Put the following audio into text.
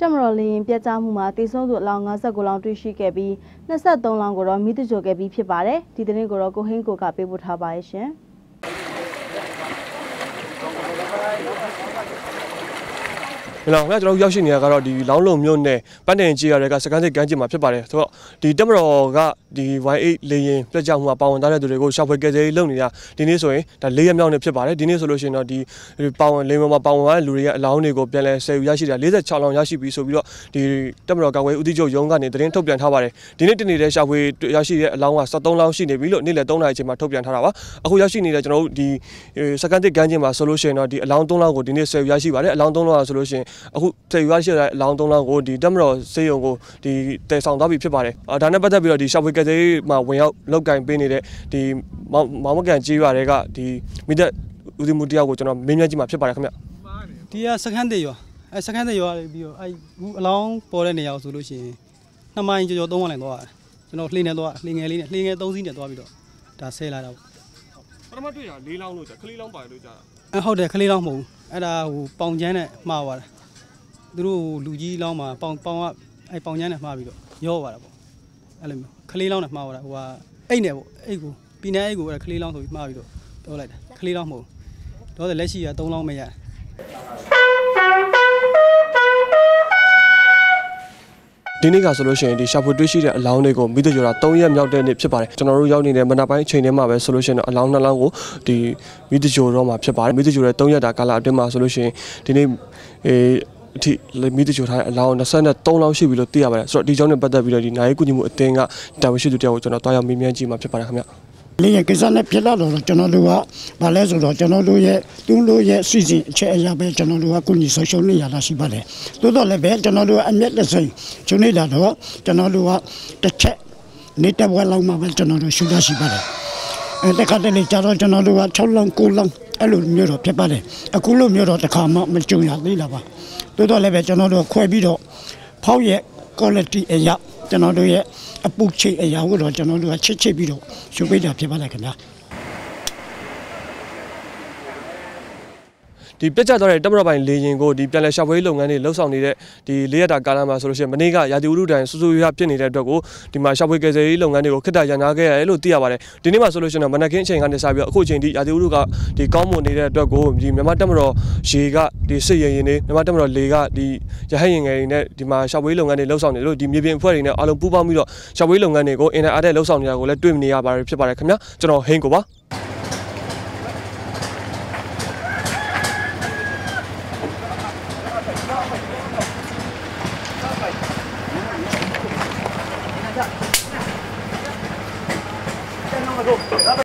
တက်မတော်လေရင်ပြတ်ကျမှုမှာတေဆုံးသူအလောင်း59လောင်းတွေ့ရှိခဲ့ပြီး23လောင်းကိုတော့မိသူကြိုခဲ့ပြီးဖြစ်ပါတယ်ဒီသတင်းကိုတော့ကိုဟင်းကိုကပေးပို့ထားပါရဲ့ရှင် မလားခင်ဗျာကျွန်တော်တို့ရောက်ရှိနေတာကတော့ဒီလောင်းလုံမြို့နယ်ပန်းတင်ကြီးရတဲ့ကစကန်စစ်ကမ်းခြေမှာဖြစ်ပါတယ်ဆိုတော့ဒီတက်မတော်ကဒီ Y8 လေရင်ပြတ်ကျမှုမှာပါဝင်သားတဲ့သူတွေကိုရှာဖွေကယ်ဆယ်ရေးလုပ်နေတာဒီနေ့ဆိုရင်ဒါ၄ရက်မြောက်နေ့ဖြစ်ပါတယ်ဒီနေ့ဆိုလို့ရှိရင်တော့ဒီပါဝင်လေရင်မှာပါဝင်သွားတဲ့လူတွေရဲ့အလောင်းတွေကိုပြန်လဲဆယ်ယူရရှိတာ46လောင်းရရှိပြီဆိုပြီးတော့ဒီတက်မတော်ကာကွယ်ဦးတီချုပ်ရုံးကနေသတင်းထုတ်ပြန်ထားပါတယ်ဒီနေ့တနေ့တည်းရှာဖွေရရှိတဲ့အလောင်းက73လောင်းရှိနေပြီလို့နေ့လယ်3နာရီအချိန်မှာထုတ်ပြန်ထားတာပါအခုရရှိနေတဲ့ကျွန်တော်တို့ဒီစကန်တစ်ကမ်းခြေမှာဆိုလို့ရှိရင်တော့ဒီအလောင်း3လောင်းကိုဒီနေ့ဆယ်ယူရရှိပါတယ်အလောင်း3လောင်းဆိုလို့ရှိရင်အခုတည်ရွာရှိတဲ့အလောင်းသုံးလောင်းကိုဒီတက်မတော်စေယုံကိုဒီတည်ဆောင်သွားပြီဖြစ်ပါတယ်။အာဒါနဲ့ပတ်သက်ပြီးတော့ဒီရှောက်ဝေကတဲ့မှာဝင်ရောက်လောက်ကင်ပေးနေတဲ့ဒီမောင်မောင်မကန်ကြီးရွာတွေကဒီမိသက်ဦးစီးမှုတယောက်ကိုကျွန်တော်မင်းမြတ်ကြီးမှာဖြစ်ပါတယ်ခင်ဗျဒီကစခန်းသေးရွာအဲစခန်းသေးရွာလေးပြီးတော့အဲဘူးအလောင်းပေါ်တဲ့နေရာကိုဆိုလို့ရှိရင်နှစ်မိုင်ကျော်ကျော်သုံးဝလိုက်သွားတယ်ကျွန်တော်လှေနဲ့သွားလှေငယ်လေးနဲ့လှေငယ်သုံးစီးနဲ့သွားပြီးတော့ဒါဆဲလာတာပေါ့။ပထမတွေ့တာ၄လောင်းလို့ကြာခလီလောင်းပါတယ်လို့ကြာအဲဟုတ်တယ်ခလေးလောင်းမဟုတ်ဘူးအဲ့ဒါဟိုပေါင်ကျန်းနဲ့မှားသွားတာ သူတို့လူကြီးလောင်းမှာပေါင်ပေါင်ကအဲပေါင်ကျန်းနဲ့မှားပြီးတော့ရောသွားတာပေါ့အဲ့လိုမျိုးခလေးလောင်းနဲ့မှားသွားတာဟိုကအိတ်နဲ့ပေါ့အိတ်ကိုပြည်နယ်အိတ်ကိုအဲ့ခလေးလောင်းဆိုပြီးမှားပြီးတော့ပြောလိုက်တာခလေးလောင်းမဟုတ်ဘူးတော့လက်ရှိက3လောင်းမရတယ်ဒီနေ့ကဆိုလို့ရှိရင်ဒီရှာဖွေတွေ့ရှိတဲ့အလောင်းတွေကိုမိသက်ကျော်တာ3ရက်မြောက်တဲ့နေ့ဖြစ်ပါတယ်ကျွန်တော်တို့ရောက်နေတဲ့မနက်ပိုင်းအချိန်ထဲမှာပဲဆိုလို့ရှိရင်တော့အလောင်းနှစ်လောင်းကိုဒီမိသက်ကျော်တော့မှာဖြစ်ပါတယ်မိသက်ကျော်ရဲ့3ရက်တာကာလအတွင်းမှာဆိုလို့ရှိရင်ဒီနေ့အေး အထိမိသက်ကျော်ထားတဲ့အလောင်း23လောင်းရှိပြီလို့သိရပါတယ်ဆိုတော့ဒီကြောင့်နဲ့ပတ်သက်ပြီးတော့ဒီနိုင်ကူညီမှုအသင်းကတာဝန်ရှိသူတယောက်ကိုကျွန်တော်တွားရောက်မေးမြန်းကြည့်မှာဖြစ်ပါတယ်ခင်ဗျလေးရကိစ္စနဲ့ဖြစ်လာတော့ကျွန်တော်တို့ကဗာလဲဆိုတော့ကျွန်တော်တို့ရဲ့သူတို့ရဲ့စီစဉ်အချက်အရာပဲကျွန်တော်တို့ကကုညီဆောက်ရှုံးနေရတာရှိပါတယ်သို့တော်လည်းပဲကျွန်တော်တို့အမျက်တစ်စိမ်ချုပ်နေတာတော့ကျွန်တော်တို့ကတစ်ချက်နေတဲ့ဘဝလောက်မှပဲကျွန်တော်တို့ရှုတာရှိပါတယ်အဲတခါတလေကျတော့ကျွန်တော်တို့က6လောင်း9လောင်း အဲ့လိုမျိုးတော့ဖြစ်ပါတယ်အခုလိုမျိုးတော့တစ်ခါမှမကြုံရသေးလားပါသို့တော်လည်းပဲကျွန်တော်တို့ခွဲပြီးတော့ဖောက်ရဲ့ quality အရာကျွန်တော်တို့ရဲ့အပုတ်ချိတ်အရာကိုတော့ကျွန်တော်တို့ကချစ်ချစ်ပြီးတော့ရှုပ်ပေးတာဖြစ်ပါလားခင်ဗျာ ဒီပြတ်ကျသွားတဲ့တမရပိုင်လေရင်ကိုဒီပြန်လည်ရှာဖွေရေးလုပ်ငန်းတွေလှုပ်ဆောင်နေတဲ့ဒီလေးရတာကာလမှာဆိုလို့ရှိရင်မနေ့ကရာသီဥတုတိုင်ဆူဆူရွာဖြစ်နေတဲ့အတွက်ကိုဒီမှာရှာဖွေကယ်ဆယ်ရေးလုပ်ငန်းတွေကိုခက်တာရန်နာခဲ့ရတယ်လို့သိရပါတယ်ဒီနေ့မှာဆိုလို့ရှိရင်တော့မနက်ခင်းအချိန်ကနေစပြီးတော့အခုအချိန်ထိရာသီဥတုကဒီကောင်းမွန်နေတဲ့အတွက်ကိုဒီမြန်မာတက်မတော်ရေကဒီစစ်ရင်ရင်တွေမြန်မာတက်မတော်လေကဒီရဟတ်ရင်ငယ်တွေနဲ့ဒီမှာရှာဖွေရေးလုပ်ငန်းတွေလှုပ်ဆောင်နေလို့ဒီမြေပြင်အဖွဲ့တွေနဲ့အားလုံးပူးပေါင်းပြီးတော့ရှာဖွေရေးလုပ်ငန်းတွေကိုအင်တာအားတဲ့လှုပ်ဆောင်နေတာကိုလည်းတွေ့မြင်နေရပါတယ်ဖြစ်ပါတယ်ခင်ဗျာကျွန်တော်ဟိန်းကိုပါ